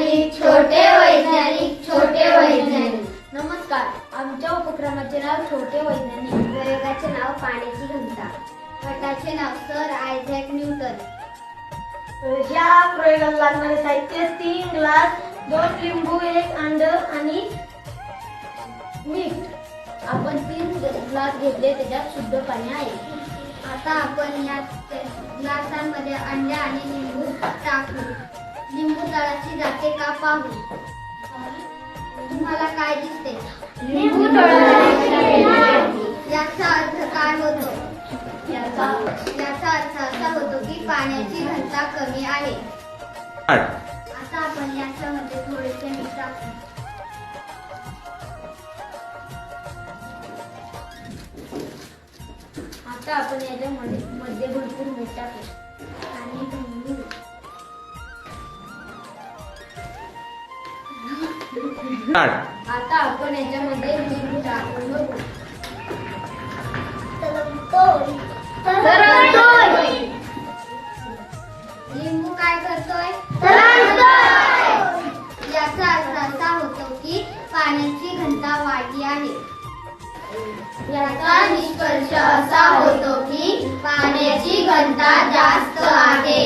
वैज्ञानिक छोटे वैज्ञानिक छोटे वैज्ञानिक. नमस्कार आमच्या उपक्रमाचे नाव छोटे वैज्ञानिक. प्रयोगाचे नाव पाण्याची घनता. गटाचे नाव सर आयझॅक न्यूटन. या प्रयोगाला लागणारे साहित्य तीन ग्लास दोन लिंबू एक अंड आणि मीठ. आपण तीन ग्लास घेतले त्याच्यात शुद्ध पाणी आहे. आता आपण या ग्लासांमध्ये अंडे आणि लिंबू टाकू. लिंबू तळाची जाते का पाहू? तुम्हाला काय दिसते? लिंबू याचा अर्थ काय होतो? याचा अर्थ असा होतो की पाण्याची घनता कमी आहे. आता आपण याच्यामध्ये थोडेसे मीठ टाकू. आता आपण याच्यामध्ये मध्ये भरपूर मीठ टाकू. आता आपण याच्यामध्ये लिंबू टाकून बघू. लिंबू काय करतोय? याचा अर्थ असा होतो की पाण्याची घनता वाढली आहे. याचा निष्कर्ष असा होतो की पाण्याची घनता जास्त आहे.